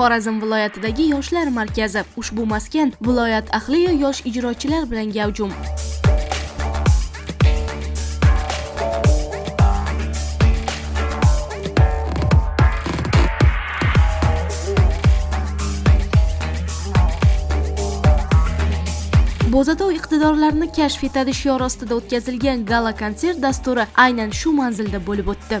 xorazm viloyatidagi yoshlar markazi. Ushbu maskan viloyat ahliyu yosh ijrochilar bilan gavjum. Bo'zatov iqtidorlarini kashf etadi shiori ostida o'tkazilgan gala konsert dasturi aynan shu manzilda bo'lib o'tdi.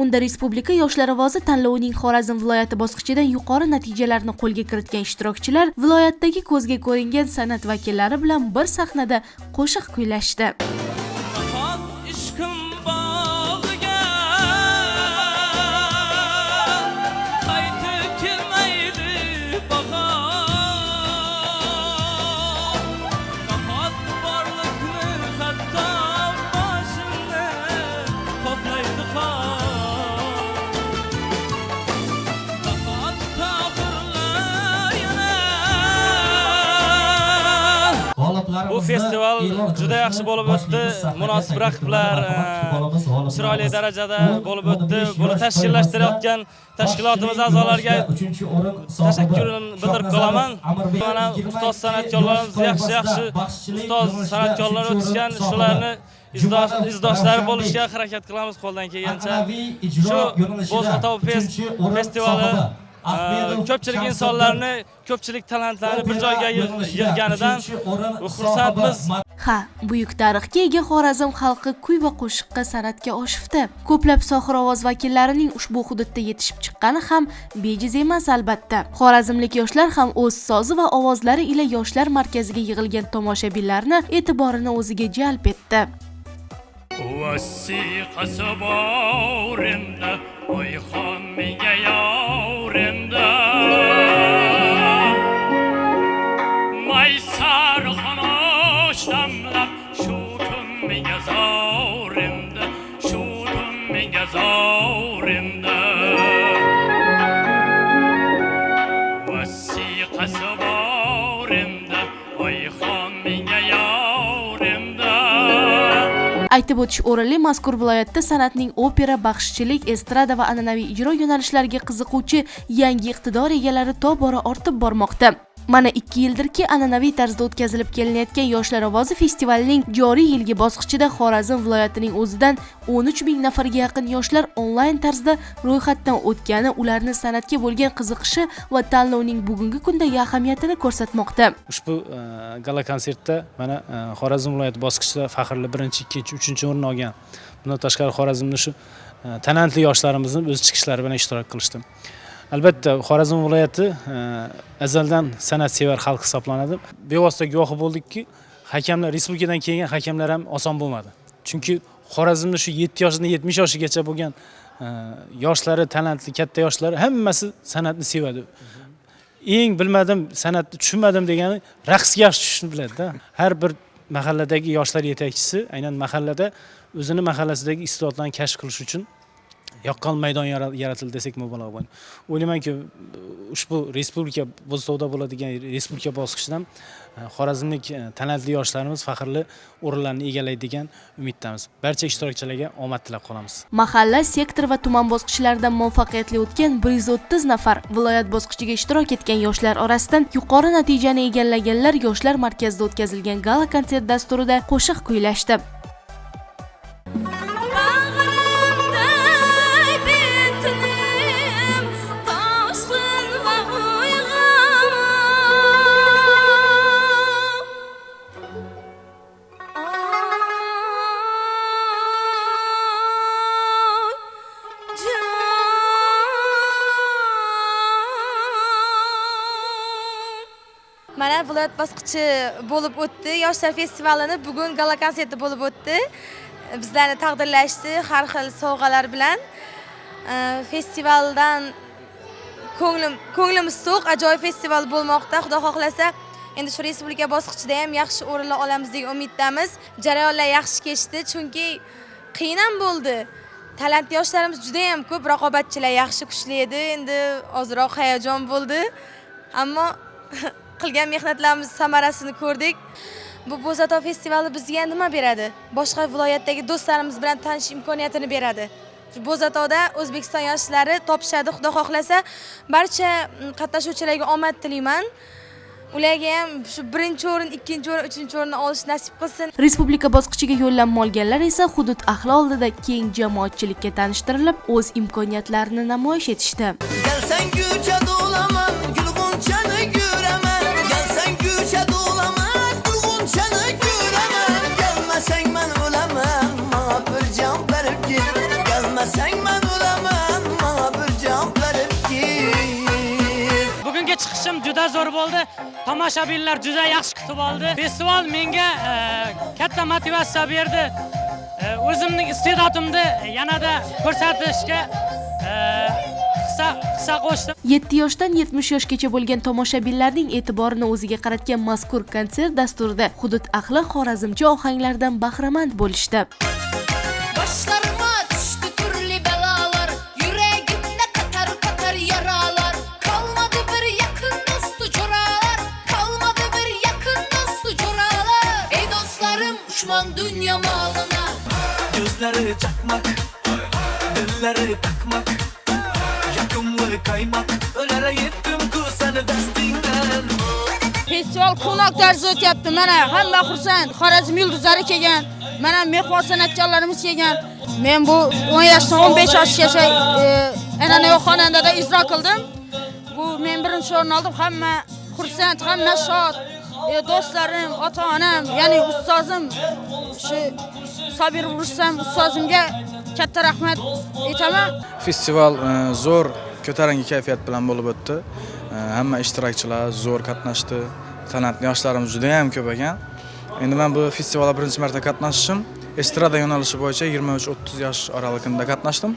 unda respublika yoshlar ovozi tanlovining xorazm viloyati bosqichidan yuqori natijalarni qo'lga kiritgan ishtirokchilar viloyatdagi ko'zga ko'ringan san'at vakillari bilan bir sahnada qo'shiq kuylashdi. Juda yaxshi bo'lib o'tdi. Munosib raqiblar e, chiroyli darajada bo'lib o'tdi. Buni tashkillashtirayotgan tashkilotimiz a'zolariga tashakkurimni bildirib qolaman. Mana ustoz san'atkorlarimiz yaxshi yaxshi ustoz san'atkorlar o'tishgan, shularni izdosh izdoshlari bo'lishga harakat qilamiz qo'ldan kelgancha. Shu Bo'zotov fest festivali e, ko'pchilik insonlarni, ko'pchilik talantlarni bir joyga yig- yig'ganidan xursandmiz. Ha buyuk tarixga ega xorazm xalqi kuy va qo'shiqqa san'atga oshifti ko'plab sohir ovoz vakillarining ushbu hududda yetishib chiqqani ham bejiz emas albatta. Xorazmlik yoshlar ham o'z sozi va ovozlari ila yoshlar markaziga yig'ilgan tomoshabinlarni e'tiborini o'ziga jalb etdi. Vasiqasi borimda, oyxon menga aytib o'tish o'rinli mazkur viloyatda san'atning opera baxshichilik estrada va an'anaviy ijro yo'nalishlariga qiziquvchi yangi iqtidor egalari tobora ortib bormoqda. Mana ikki yildirki an'anaviy tarzda o'tkazilib kelinayotgan yoshlar ovozi festivalining joriy yilgi bosqichida xorazm viloyatining o'zidan 13 ming nafarga yaqin yoshlar onlayn tarzda ro'yxatdan o'tgani ularni san'atga bo'lgan qiziqishi va tanlovning bugungi kundagi ahamiyatini ko'rsatmoqda ushbu e, gala konsertda mana e, xorazm viloyati bosqichida faxrli birinchi ikkinchi uchinchi o'rin olgan bundan tashqari xorazmni shu e, talantli yoshlarimizni o'z chiqishlari bilan ishtirok qilishdim. Albatta xorazm viloyati e, azaldan san'atsevar xalq hisoblanadi bevosita guvohi bo'ldikki hakamlar respublikadan kelgan hakamlar ham oson bo'lmadi chunki xorazmni shu yetti yoshdan yetmish yoshigacha bo'lgan e, yoshlari talantli katta yoshlari hammasi san'atni sevadi eng bilmadim san'atni tushunmadim degani raqsga yaxshi tushishni biladida har bir mahalladagi yoshlar yetakchisi aynan mahallada o'zini mahallasidagi iste'dodlarni kashf qilish uchun yaqqol maydon yaratildi desak mubolag'a bo'ladi o'ylaymanki ushbu respublika bo'ztovda bo'ladigan respublika bosqichidan e, xorazmlik e, talantli yoshlarimiz faxrli o'rinlarni egallaydi degan umiddamiz. Barcha ishtirokchilarga omad tilab qolamiz. Mahalla sektor va tuman bosqichlaridan muvaffaqiyatli o'tgan 130 nafar viloyat bosqichiga ishtirok etgan yoshlar orasidan yuqori natijani egallaganlar yoshlar markazida o'tkazilgan gala konsert dasturida qo'shiq kuylashdi. Davlat bosqichi bo'lib o'tdi. Yoshlar festivalini bugun gala konserti bo'lib o'tdi. Bizlarni taqdirlashdi har xil sovg'alar bilan. Festivaldan ko'nglim ko'nglimiz to'q ajoyib festival bo'lmoqda. Xudo xohlasa endi shu respublika bosqichida ham yaxshi o'rinlar olamiz degan umiddamiz. Jarayonlar yaxshi kechdi chunki qiyin ham bo'ldi. Talantli yoshlarimiz juda ham ko'p raqobatchilar yaxshi kuchli edi. Endi ozroq hayajon bo'ldi. Ammo qilgan mehnatlarimiz samarasini ko'rdik. Bu bo'zato festivali bizga nima beradi? Boshqa viloyatdagi do'stlarimiz bilan tanishish imkoniyatini beradi. Bo'zatoda o'zbekiston yoshlari topishadi xudo xohlasa. Barcha qatnashuvchilarga omad tilayman. Ularga ham shu birinchi o'rin ikkinchi o'rin uchinchi o'rinni olish nasib qilsin. Respublika bosqichiga yo'llanma olganlar esa hudud ahli oldida keng jamoatchilikka tanishtirilib, o'z imkoniyatlarini namoyish etishdi. Bugungi juda zo'r bo'ldi. Tomoshabinlar juda yaxshi kutib oldi. Festival menga e, katta motivatsiya berdi. E, o'zimning iste'dodimni yanada ko'rsatishga e, hissa qo'shdim. 7 yoshdan 70 yoshgacha bo'lgan tomoshabinlarning e'tiborini o'ziga qaratgan mazkur konsert dasturida hudud ahli xorazmcha ohanglardan bahramand bo'lishdi. Çakmak, dilleri takmak. Yakınlığı kaymak, ölere yettim ku seni destinden. festival qo'noq tarzida o'tyapti mana hamma xursand xorazm yulduzlari kelgan mana mehmon san'atkorlarimiz kelgan men bu 10 yoshdan 15 yoshgacha an'anaviy xonandada ijro qildim bu men birinchi o'rin oldim hamma xursand hamma shod E, do'stlarim ota onam ya'ni ustozim shu sabir rustam ustozimga katta rahmat aytaman Festival e, zo'r ko'tarinki kayfiyat bilan bo'lib o'tdi. E, Hamma ishtirokchilar zo'r qatnashdi. Talantli yoshlarimiz juda ham ko'p ekan. Bu festivalda birinchi marta qatnashishim. Estrada yo'nalishi bo'yicha 23-30 yosh oralig'ida qatnashdim.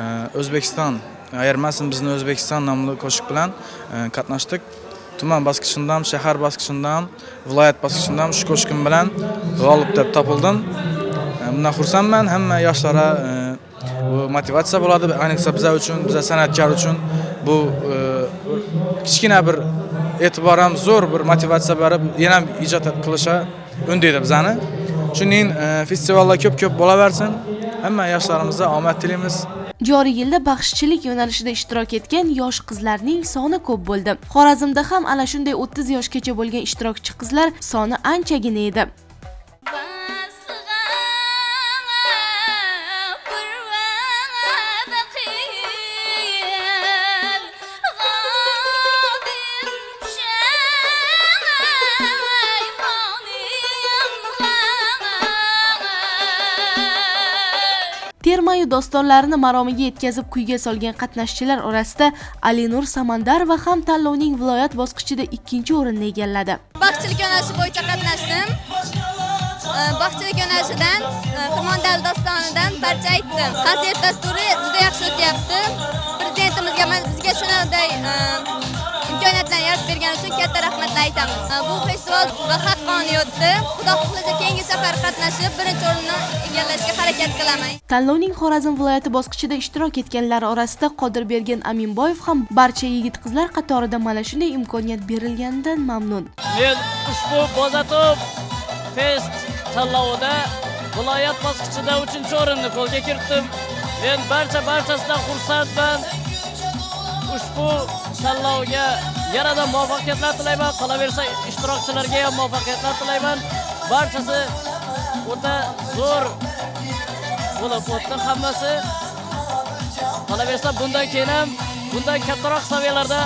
E, O'zbekiston ayirmasin bizni O'zbekiston nomli qo'shiq bilan e, qatnashdik. Tuman bosqichidan, shahar bosqichidan, viloyat bosqichidan shu qo'shiqim bilan g'olib deb topildim. Bundan xursandman. Hamma yoshlara bu motivatsiya bo'ladi ayniqsa bizlar uchun biza san'atkor uchun bu e, kichkina bir e'tibor ham zo'r bir motivatsiya berib yana ham ijod qilishga undaydi bizani shuning e, festivallar ko'p ko'p bo'laversin hamma yoshlarimizga omad tilaymiz Joriy yilda baxshichilik yo'nalishida ishtirok etgan yosh qizlarning soni ko'p bo'ldi. Xorazmda ham ana shunday 30 yoshgacha bo'lgan ishtirokchi qizlar soni anchagina edi. Dostonlarini maromiga yetkazib kuyga solgan qatnashchilar orasida Alinur Samandarova ham tanlovning viloyat bosqichida ikkinchi o'rinni egalladi. Baxtchilik yo'nalishi bo'yicha qatnashdim. Baxtchilik yo'nalishidan e, Xirmondal dostonidan parcha aytdim. Konsert dasturi juda yaxshi o'tyapti. Prezidentimizga bizga shunday e, imkoniyatlarni yaratib bergani uchun katta rahmatni aytamiz. E, Bu festival va haqqoniy o'tdi Xudo xohlasa keyingi safar qatnashib birinchi o'rinni egallashga harakat qilaman. Tanlovning Xorazm viloyati bosqichida ishtirok etganlar orasida Qodirbergen Aminboyev ham barcha yigit-qizlar qatorida mana shunday imkoniyat berilganidan mamnun. men ushbu bozatov fest tanlovida viloyat bosqichida 3 o'rinni qo'lga kiritdim. Men barcha barchasidan xursandman. Ushbu tanlovga yanada muvaffaqiyatlar tilayman. Qolaversa ishtirokchilarga ham muvaffaqiyatlar tilayman. Barchasi o'ta zo'r bo'lib o'tdi hammasi. Qolaversa bundan keyin ham bundan kattaroq saviyalarda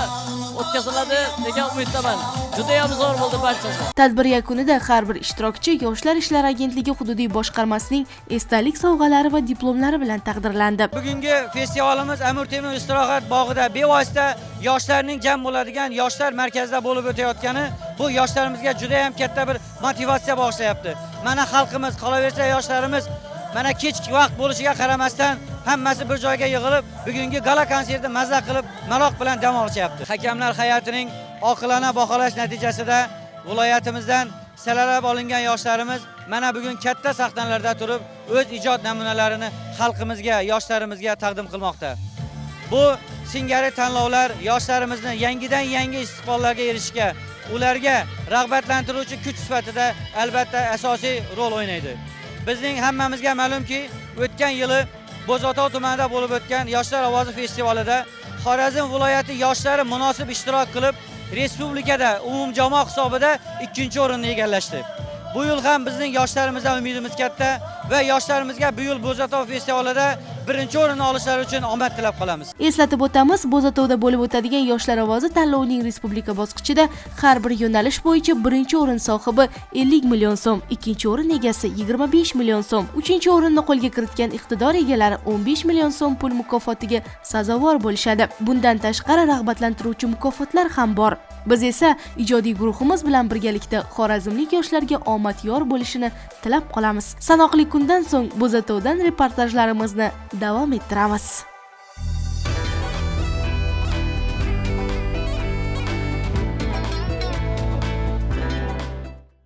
o'tkaziladi degan umiddaman. Judayam zo'r bo'ldi barchasi Tadbir yakunida har bir ishtirokchi Yoshlar ishlari agentligi hududiy boshqarmasining esdalik sovg'alari va diplomlari bilan taqdirlandi. Bugungi festivalimiz Amir Temur istirohat bog'ida bevosita yoshlarning jam bo'ladigan yoshlar markazida bo'lib o'tayotgani bu yoshlarimizga juda ham katta bir motivatsiya bag'ishlayapti. Mana xalqimiz, qolaversa yoshlarimiz mana kechki vaqt bo'lishiga qaramasdan hammasi bir joyga yig'ilib bugungi gala konsertni mazza qilib maloq bilan dam olishyapti hakamlar hay'atining oqilona baholash natijasida viloyatimizdan saralab olingan yoshlarimiz mana bugun katta sahnalarda turib o'z ijod namunalarini xalqimizga yoshlarimizga taqdim qilmoqda. Bu singari tanlovlar yoshlarimizni yangidan yangi istiqbollarga erishishga ularga rag'batlantiruvchi kuch sifatida albatta asosiy rol o'ynaydi. Bizning hammamizga ma'lumki o'tgan yili bo'zotov tumanida bo'lib o'tgan yoshlar ovozi festivalida xorazm viloyati yoshlari munosib ishtirok qilib respublikada umumjamoa hisobida ikkinchi o'rinni egallashdi bu yil ham bizning yoshlarimizdan umidimiz katta va yoshlarimizga bu yil bo'zotov festivalida birinchi o'rinni olishlari uchun omad tilab qolamiz Eslatib o'tamiz, Bo'zatovda bo'lib o'tadigan Yoshlar ovozi tanlovining respublika bosqichida har bir yo'nalish bo'yicha birinchi o'rin sohibi 50 million so'm, ikkinchi o'rin egasi 25 million so'm, uchinchi o'rinni qo'lga kiritgan iqtidor egalari 15 million so'm pul mukofotiga sazovor bo'lishadi. Bundan tashqari rag'batlantiruvchi mukofotlar ham bor. Biz esa ijodiy guruhimiz bilan birgalikda xorazmlik yoshlarga omad yor bo'lishini tilab qolamiz. Sanoqli kundan so'ng Bo'zatovdan reportajlarimizni devam ettiravas